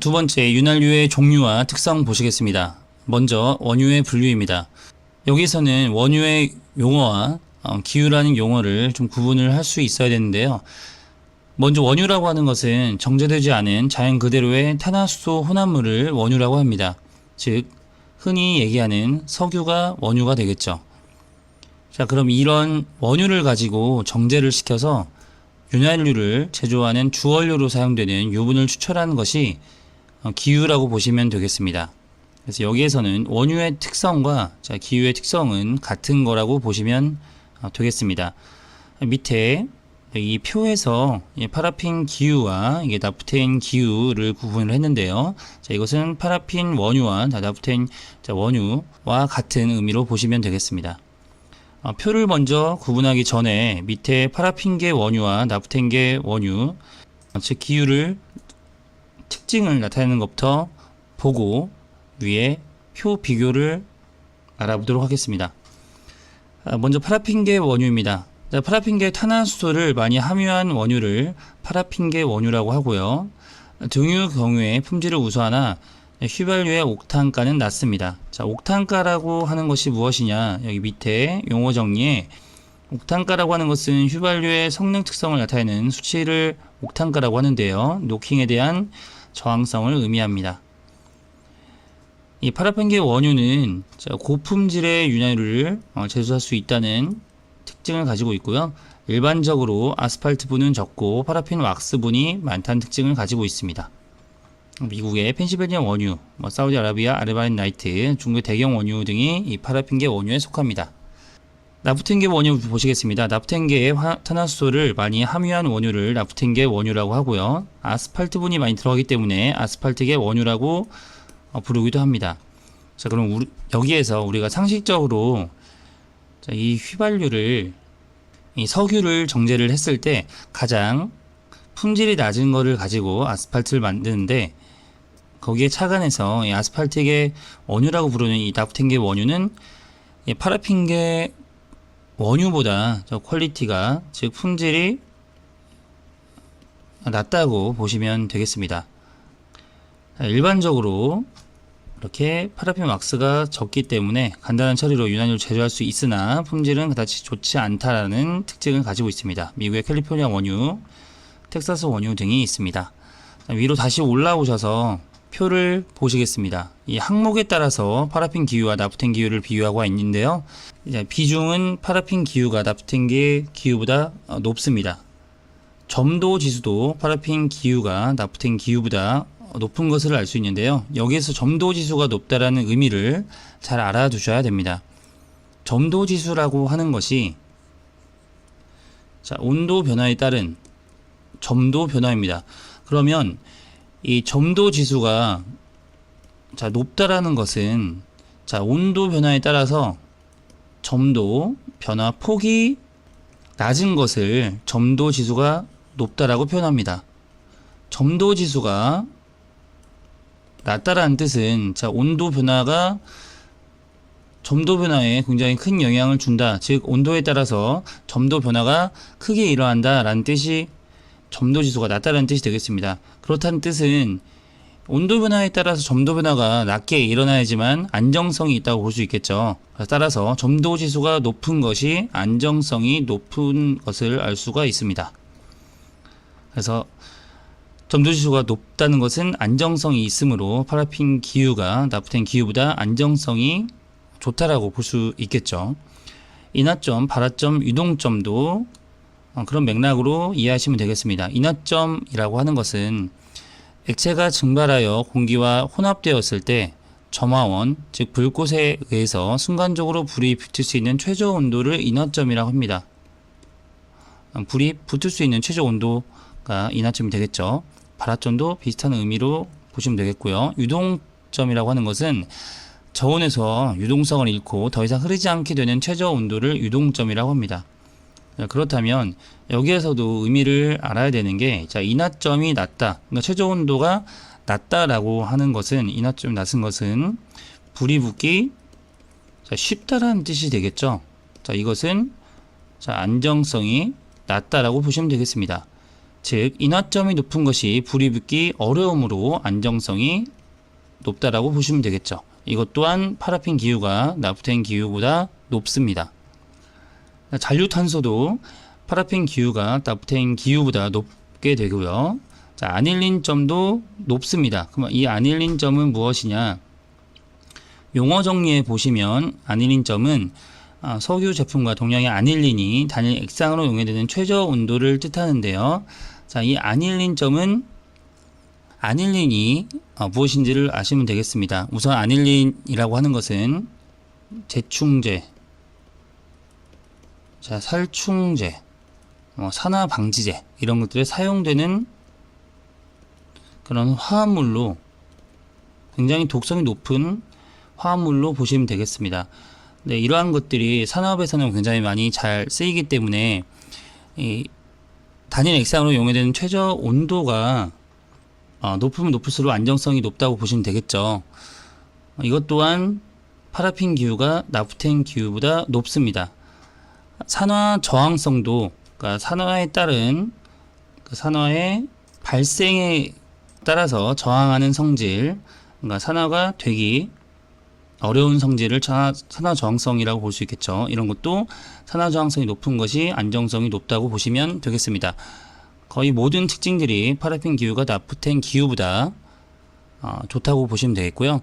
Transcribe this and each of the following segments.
두 번째, 윤활유의 종류와 특성 보시겠습니다. 먼저 원유의 분류입니다. 여기서는 원유의 용어와 어, 기유라는 용어를 좀 구분을 할 수 있어야 되는데요. 먼저 원유라고 하는 것은 정제되지 않은 자연 그대로의 탄화수소 혼합물을 원유라고 합니다. 즉, 흔히 얘기하는 석유가 원유가 되겠죠. 자, 그럼 이런 원유를 가지고 정제를 시켜서 윤활유를 제조하는 주원료로 사용되는 유분을 추출하는 것이 어, 기유라고 보시면 되겠습니다. 그래서 여기에서는 원유의 특성과 자, 기유의 특성은 같은 거라고 보시면 어, 되겠습니다. 밑에 이 표에서 이 파라핀 기유와 이게 나프테인 기유를 구분을 했는데요. 자, 이것은 파라핀 원유와 자, 나프테인 자, 원유와 같은 의미로 보시면 되겠습니다. 어, 표를 먼저 구분하기 전에 밑에 파라핀계 원유와 나프텐계 원유, 어, 즉 기유를 특징을 나타내는 것부터 보고 위에 표 비교를 알아보도록 하겠습니다. 아, 먼저 파라핀계 원유입니다. 자, 파라핀계 탄화수소를 많이 함유한 원유를 파라핀계 원유라고 하고요. 등유 경우에 품질을 우수하나 휘발유의 옥탄가는 낮습니다. 자, 옥탄가라고 하는 것이 무엇이냐? 여기 밑에 용어 정리에 옥탄가라고 하는 것은 휘발유의 성능 특성을 나타내는 수치를 옥탄가라고 하는데요. 노킹에 대한 저항성을 의미합니다. 이 파라핀계 원유는 자, 고품질의 윤활유를 어, 제조할 수 있다는 특징을 가지고 있고요. 일반적으로 아스팔트분은 적고 파라핀 왁스분이 많다는 특징을 가지고 있습니다. 미국의 펜실베니아 원유, 뭐 사우디아라비아 아르바인 나이트, 중국의 대경 원유 등이 이 파라핀계 원유에 속합니다. 나프텐계 원유 보시겠습니다. 나프텐계의 화- 탄화수소를 많이 함유한 원유를 나프텐계 원유라고 하고요. 아스팔트분이 많이 들어가기 때문에 아스팔트계 원유라고 어, 부르기도 합니다. 자, 그럼 우리- 여기에서 우리가 상식적으로 자, 이 휘발유를 이 석유를 정제를 했을 때 가장 품질이 낮은 거를 가지고 아스팔트를 만드는데 거기에 착안해서 이 아스팔트계 원유라고 부르는 이 나프텐계 원유는 이 파라핀계 원유보다 저 퀄리티가 즉 품질이 낮다고 보시면 되겠습니다. 자, 일반적으로 이렇게 파라핀 왁스가 적기 때문에 간단한 처리로 윤활유를 제조할 수 있으나 품질은 그다지 좋지 않다라는 특징을 가지고 있습니다. 미국의 캘리포니아 원유, 텍사스 원유 등이 있습니다. 자, 위로 다시 올라오셔서 표를 보시겠습니다. 이 항목에 따라서 파라핀 기유와 나프텐 기유를 비유하고 있는데요. 비중은 파라핀 기유가 나프텐 기유보다 어, 높습니다. 점도 지수도 파라핀 기유가 나프텐 기유보다 높은 것을 알 수 있는데요. 여기에서 점도 지수가 높다라는 의미를 잘 알아두셔야 됩니다. 점도 지수라고 하는 것이 자, 온도 변화에 따른 점도 변화입니다. 그러면 이 점도 지수가 자, 높다라는 것은 자, 온도 변화에 따라서 점도 변화 폭이 낮은 것을 점도 지수가 높다라고 표현합니다. 점도 지수가 낮다라는 뜻은 자 온도 변화가 점도 변화에 굉장히 큰 영향을 준다. 즉 온도에 따라서 점도 변화가 크게 일어난다라는 뜻이 점도 지수가 낮다라는 뜻이 되겠습니다. 그렇다는 뜻은 온도 변화에 따라서 점도 변화가 낮게 일어나야지만 안정성이 있다고 볼 수 있겠죠. 따라서 점도 지수가 높은 것이 안정성이 높은 것을 알 수가 있습니다. 그래서 점도 지수가 높다는 것은 안정성이 있으므로 파라핀 기유가 나프텐 기유보다 안정성이 좋다라고 볼 수 있겠죠. 인하점, 발화점, 유동점도 어, 그런 맥락으로 이해하시면 되겠습니다. 인하점이라고 하는 것은 액체가 증발하여 공기와 혼합되었을 때 점화원, 즉 불꽃에 의해서 순간적으로 불이 붙을 수 있는 최저 온도를 인하점이라고 합니다. 어, 불이 붙을 수 있는 최저 온도가 인하점이 되겠죠. 발화점도 비슷한 의미로 보시면 되겠고요. 유동점이라고 하는 것은 저온에서 유동성을 잃고 더 이상 흐르지 않게 되는 최저 온도를 유동점이라고 합니다. 자, 그렇다면 여기에서도 의미를 알아야 되는 게 자, 인하점이 낮다. 그러니까 최저 온도가 낮다라고 하는 것은 인하점이 낮은 것은 불이 붙기 자, 쉽다라는 뜻이 되겠죠. 자, 이것은 자, 안정성이 낮다라고 보시면 되겠습니다. 즉 인화점이 높은 것이 불이 붙기 어려움으로 안정성이 높다라고 보시면 되겠죠. 이것 또한 파라핀 기후가 나프텐 기후보다 높습니다. 잔류탄소도 파라핀 기후가 나프텐 기후보다 높게 되고요. 자, 아닐린 점도 높습니다. 그럼 이 아닐린 점은 무엇이냐? 용어 정리에 보시면 아닐린 점은 아, 석유 제품과 동량의 아닐린이 단일 액상으로 용해되는 최저 온도를 뜻하는데요. 자, 이 아닐린 점은 아닐린이 어, 무엇인지를 아시면 되겠습니다. 우선 아닐린이라고 하는 것은 재충제, 자, 살충제, 어, 산화 방지제 이런 것들에 사용되는 그런 화합물로 굉장히 독성이 높은 화합물로 보시면 되겠습니다. 네, 이러한 것들이 산업에서는 굉장히 많이 잘 쓰이기 때문에 이 단일 액상으로 용해되는 최저 온도가 어, 높으면 높을수록 안정성이 높다고 보시면 되겠죠. 어, 이것 또한 파라핀 기후가 나프텐 기후보다 높습니다. 산화 저항성도 그러니까 산화에 따른 그 산화의 발생에 따라서 저항하는 성질, 그러니까 산화가 되기 어려운 성질을 차- 산화 저항성이라고 볼 수 있겠죠. 이런 것도 산화 저항성이 높은 것이 안정성이 높다고 보시면 되겠습니다. 거의 모든 특징들이 파라핀 기후가 나프텐 기후보다 어, 좋다고 보시면 되겠고요.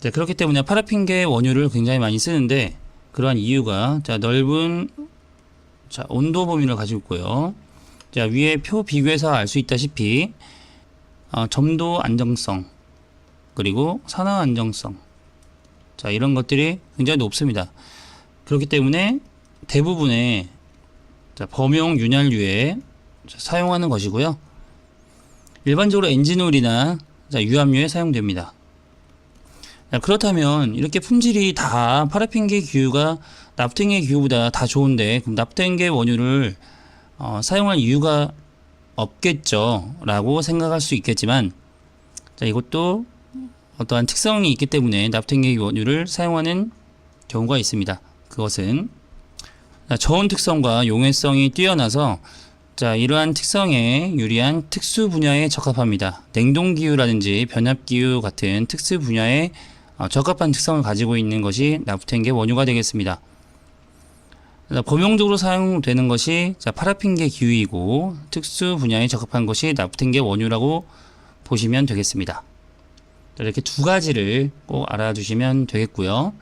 자, 그렇기 때문에 파라핀계 원유를 굉장히 많이 쓰는데 그러한 이유가 자, 넓은 자, 온도 범위를 가지고 있고요. 자, 위에 표 비교해서 알 수 있다시피 어, 점도 안정성 그리고 산화 안정성 자, 이런 것들이 굉장히 높습니다. 그렇기 때문에 대부분의 자, 범용 윤활유에 자, 사용하는 것이고요. 일반적으로 엔진오일이나 자, 유압유에 사용됩니다. 자, 그렇다면 이렇게 품질이 다 파라핀계 기후가 납텐계 기후보다 다 좋은데 그럼 납텐계 원유를 어, 사용할 이유가 없겠죠 라고 생각할 수 있겠지만 자, 이것도 어떠한 특성이 있기 때문에 납텐계 원유를 사용하는 경우가 있습니다. 그것은 자, 저온 특성과 용해성이 뛰어나서 자, 이러한 특성에 유리한 특수 분야에 적합합니다. 냉동 기후라든지 변압 기후 같은 특수 분야에 어, 적합한 특성을 가지고 있는 것이 나프텐계 원유가 되겠습니다. 자, 범용적으로 사용되는 것이 자, 파라핀계 기후이고 특수 분야에 적합한 것이 나프텐계 원유라고 보시면 되겠습니다. 자, 이렇게 두 가지를 꼭 알아두시면 되겠고요.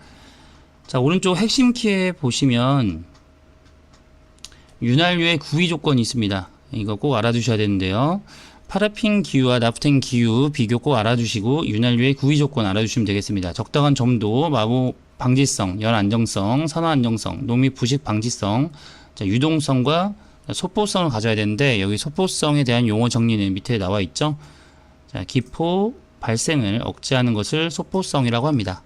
자, 오른쪽 핵심 키에 보시면 윤활유의 구위 조건이 있습니다. 이거 꼭 알아두셔야 되는데요. 파라핀 기후와 나프텐 기후 비교 꼭 알아두시고 윤활유의 구위 조건 알아두시면 되겠습니다. 적당한 점도, 마모 방지성, 열 안정성, 산화 안정성, 노미 부식 방지성, 자, 유동성과 소포성을 가져야 되는데 여기 소포성에 대한 용어 정리는 밑에 나와 있죠. 자, 기포 발생을 억제하는 것을 소포성이라고 합니다.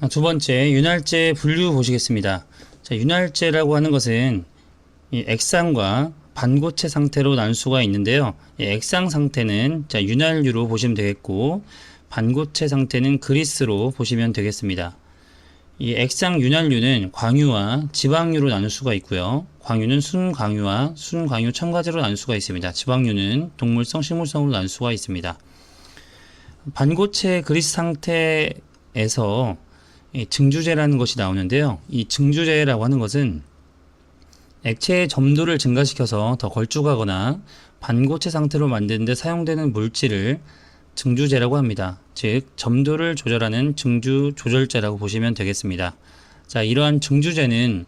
아, 두 번째 윤활제 분류 보시겠습니다. 자, 윤활제라고 하는 것은 이 액상과 반고체 상태로 나눌 수가 있는데요. 이 액상 상태는 자, 윤활유로 보시면 되겠고 반고체 상태는 그리스로 보시면 되겠습니다. 이 액상 윤활유는 광유와 지방유로 나눌 수가 있고요. 광유는 순광유와 순광유 첨가제로 나눌 수가 있습니다. 지방유는 동물성, 식물성으로 나눌 수가 있습니다. 반고체 그리스 상태에서 이 증주제라는 것이 나오는데요. 이 증주제라고 하는 것은 액체의 점도를 증가시켜서 더 걸쭉하거나 반고체 상태로 만드는데 사용되는 물질을 증주제라고 합니다. 즉 점도를 조절하는 증주 조절제라고 보시면 되겠습니다. 자, 이러한 증주제는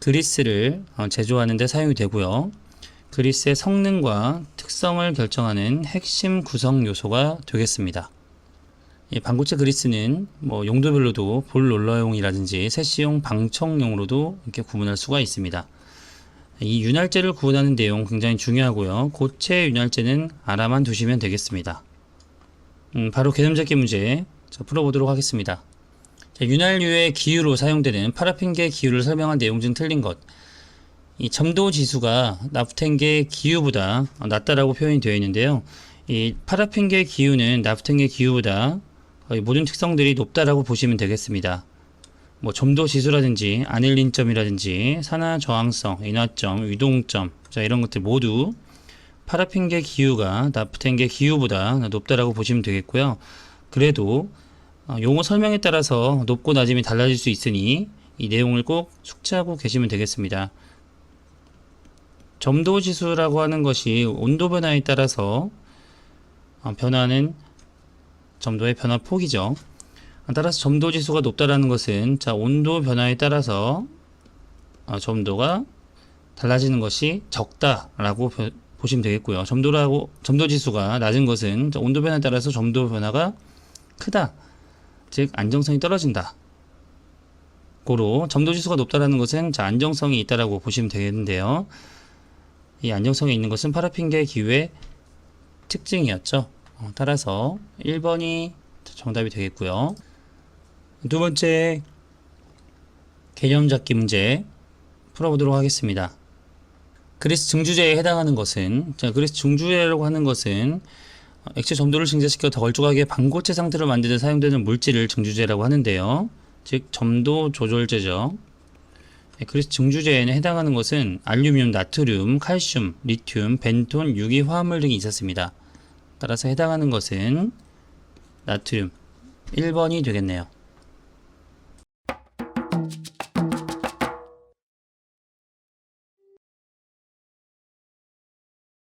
그리스를 어, 제조하는 데 사용이 되고요. 그리스의 성능과 특성을 결정하는 핵심 구성 요소가 되겠습니다. 이 반고체 그리스는 뭐 용도별로도 볼 롤러용이라든지 세시용 방청용으로도 이렇게 구분할 수가 있습니다. 이 윤활제를 구분하는 내용 굉장히 중요하고요. 고체 윤활제는 알아만 두시면 되겠습니다. 음, 바로 개념 잡기 문제 자, 풀어보도록 하겠습니다. 자, 윤활유의 기유로 사용되는 파라핀계 기유를 설명한 내용 중 틀린 것. 이 점도 지수가 나프텐계 기유보다 낮다라고 표현이 되어 있는데요. 이 파라핀계 기유는 나프텐계 기유보다 모든 특성들이 높다라고 보시면 되겠습니다. 뭐 점도 지수라든지 아닐린점이라든지 산화 저항성, 인화점, 유동점, 자 이런 것들 모두 파라핀계 기후가 나프텐계 기후보다 높다라고 보시면 되겠고요. 그래도 어, 용어 설명에 따라서 높고 낮음이 달라질 수 있으니 이 내용을 꼭 숙지하고 계시면 되겠습니다. 점도 지수라고 하는 것이 온도 변화에 따라서 어, 변하는 점도의 변화 폭이죠. 따라서 점도 지수가 높다라는 것은 자 온도 변화에 따라서 어, 점도가 달라지는 것이 적다라고 보- 보시면 되겠고요. 점도라고 점도 지수가 낮은 것은 자, 온도 변화에 따라서 점도 변화가 크다. 즉 안정성이 떨어진다. 고로 점도 지수가 높다라는 것은 자 안정성이 있다라고 보시면 되겠는데요. 이 안정성이 있는 것은 파라핀계 기후의 특징이었죠. 어, 따라서 1번이 정답이 되겠고요. 두 번째 개념 잡기 문제 풀어보도록 하겠습니다. 그리스 증주제에 해당하는 것은 자 그리스 증주제라고 하는 것은 어, 액체 점도를 증자시켜 더 걸쭉하게 반고체 상태로 만드는 데 사용되는 물질을 증주제라고 하는데요. 즉 점도 조절제죠. 네, 그래서 증주제에는 해당하는 것은 알루미늄, 나트륨, 칼슘, 리튬, 벤톤, 유기 화합물 등이 있었습니다. 따라서 해당하는 것은 나트륨 1번이 되겠네요.